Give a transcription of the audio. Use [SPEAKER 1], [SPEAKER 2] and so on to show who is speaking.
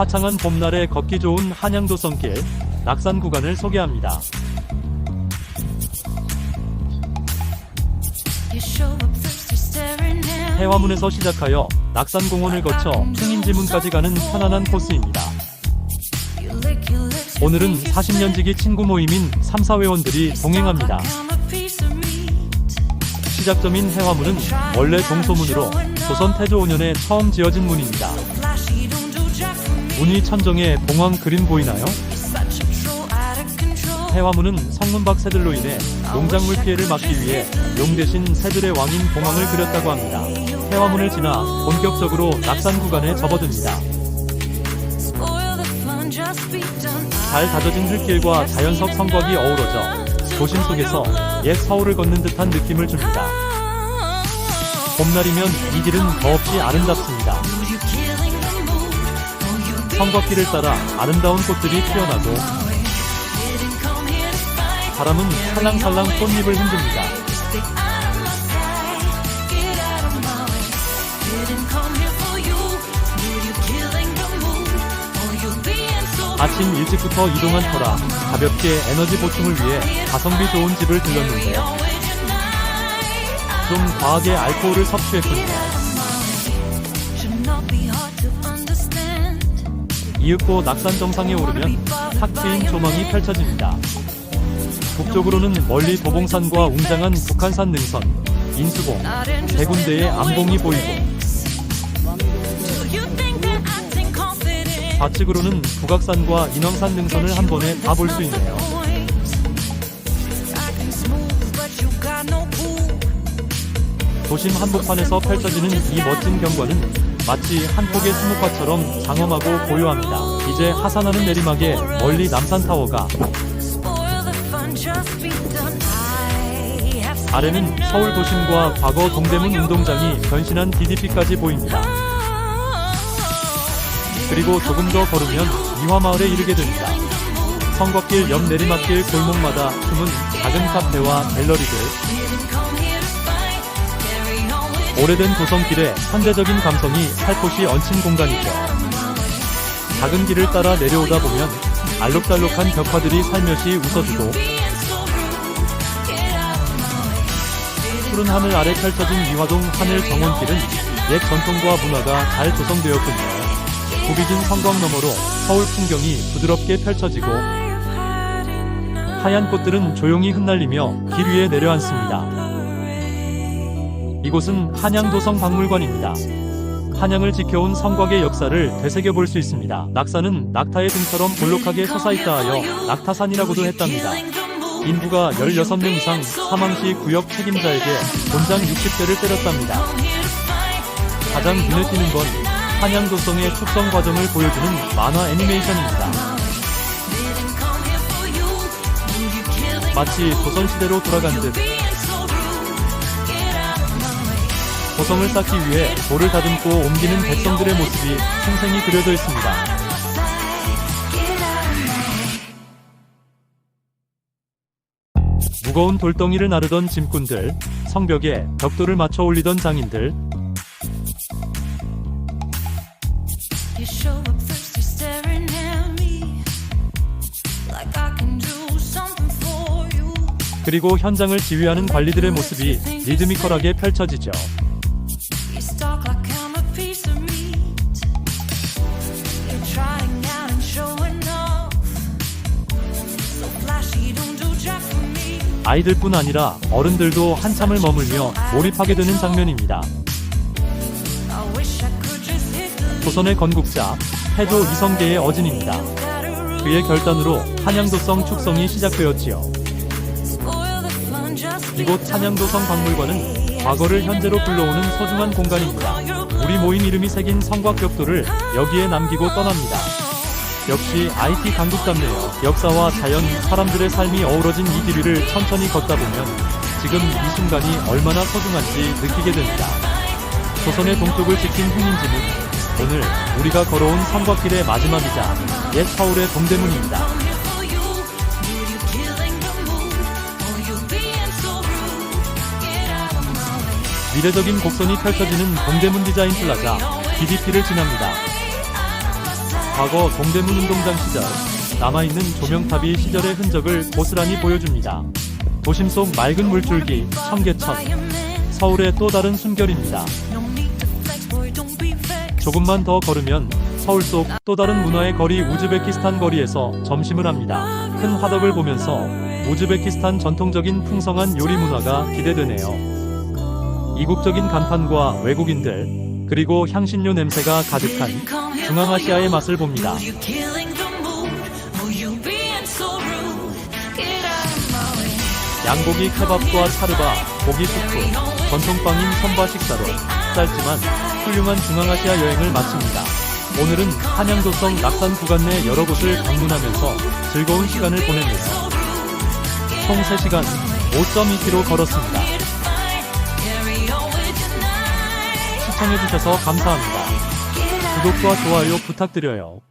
[SPEAKER 1] 화창한 봄날에 걷기 좋은 한양도성길 낙산 구간을 소개합니다. 해화문에서 시작하여 낙산공원을 거쳐 흥인지문까지 가는 편안한 코스입니다. 오늘은 40년 지기 친구 모임인 3, 4회원들이 동행합니다. 시작점인 해화문은 원래 동소문으로 조선 태조 5년에 처음 지어진 문입니다. 문이 천정에 봉황 그림 보이나요? 해화문은 성문 밖 새들로 인해 농작물 피해를 막기 위해 용 대신 새들의 왕인 봉황을 그렸다고 합니다. 해화문을 지나 본격적으로 낙산 구간에 접어듭니다. 잘 다져진 흙길과 자연석 성곽이 어우러져 도심 속에서 옛 서울을 걷는 듯한 느낌을 줍니다. 봄날이면 이 길은 더없이 아름답습니다. 성곽길을 따라 아름다운 꽃들이 피어나고 바람은 살랑살랑 꽃잎을 흔듭니다. 아침 일찍부터 이동한 터라 가볍게 에너지 보충을 위해 가성비 좋은 집을 들렀는데요. 좀 과하게 알코올을 섭취했군요. 이윽고 낙산 정상에 오르면 탁 트인 조망이 펼쳐집니다. 북쪽으로는 멀리 도봉산과 웅장한 북한산 능선, 인수봉, 대군대의 암봉이 보이고 좌측으로는 북악산과 인왕산 능선을 한 번에 다 볼 수 있네요. 도심 한복판에서 펼쳐지는 이 멋진 경관은 마치 한 폭의 수묵화처럼 장엄하고 고요합니다. 이제 하산하는 내리막에 멀리 남산타워가 아래는 서울 도심과 과거 동대문 운동장이 변신한 DDP까지 보입니다. 그리고 조금 더 걸으면 이화마을에 이르게 됩니다. 성곽길 옆 내리막길 골목마다 숨은 작은 카페와 갤러리들, 오래된 도성길에 현대적인 감성이 살포시 얹힌 공간이죠. 작은 길을 따라 내려오다 보면 알록달록한 벽화들이 살며시 웃어주고 푸른 하늘 아래 펼쳐진 미화동 하늘 정원길은 옛 전통과 문화가 잘 조성되었군요. 고비진 성곽 너머로 서울 풍경이 부드럽게 펼쳐지고 하얀 꽃들은 조용히 흩날리며 길 위에 내려앉습니다. 이곳은 한양도성 박물관입니다. 한양을 지켜온 성곽의 역사를 되새겨 볼 수 있습니다. 낙산은 낙타의 등처럼 볼록하게 솟아있다 하여 낙타산이라고도 했답니다. 인부가 16명 이상 사망 시 구역 책임자에게 곤장 60대를 때렸답니다. 가장 눈에 띄는 건 한양도성의 축성 과정을 보여주는 만화 애니메이션입니다. 마치 조선시대로 돌아간 듯 도성을 쌓기 위해 돌을 다듬고 옮기는 백성들의 모습이 생생히 그려져 있습니다. 무거운 돌덩이를 나르던 짐꾼들, 성벽에 벽돌을 맞춰 올리던 장인들. 그리고 현장을 지휘하는 관리들의 모습이 리드미컬하게 펼쳐지죠. 아이들뿐 아니라 어른들도 한참을 머물며 몰입하게 되는 장면입니다. 조선의 건국자 태조 이성계의 어진입니다. 그의 결단으로 한양도성 축성이 시작되었지요. 이곳 한양도성 박물관은 과거를 현재로 불러오는 소중한 공간입니다. 우리 모임 이름이 새긴 성곽 벽돌을 여기에 남기고 떠납니다. 역시 IT 강국답네요. 역사와 자연, 사람들의 삶이 어우러진 이길 위를 천천히 걷다 보면 지금 이 순간이 얼마나 소중한지 느끼게 됩니다. 조선의 동쪽을 지킨 흥인지문. 오늘 우리가 걸어온 성곽길의 마지막이자 옛 서울의 동대문입니다. 미래적인 곡선이 펼쳐지는 동대문 디자인 플라자 DDP를 지납니다. 과거 동대문 운동장 시절 남아있는 조명탑이 시절의 흔적을 고스란히 보여줍니다. 도심 속 맑은 물줄기, 청계천, 서울의 또 다른 숨결입니다. 조금만 더 걸으면 서울 속 또 다른 문화의 거리 우즈베키스탄 거리에서 점심을 합니다. 큰 화덕을 보면서 우즈베키스탄 전통적인 풍성한 요리 문화가 기대되네요. 이국적인 간판과 외국인들, 그리고 향신료 냄새가 가득한 중앙아시아의 맛을 봅니다. 양고기 케밥과 사르바, 고기 수프, 전통빵인 선바 식사로 짧지만 훌륭한 중앙아시아 여행을 마칩니다. 오늘은 한양도성 낙산 구간 내 여러 곳을 방문하면서 즐거운 시간을 보냈네요. 총 3시간 5.2km 걸었습니다. 시청해주셔서 감사합니다. 구독과 좋아요 부탁드려요.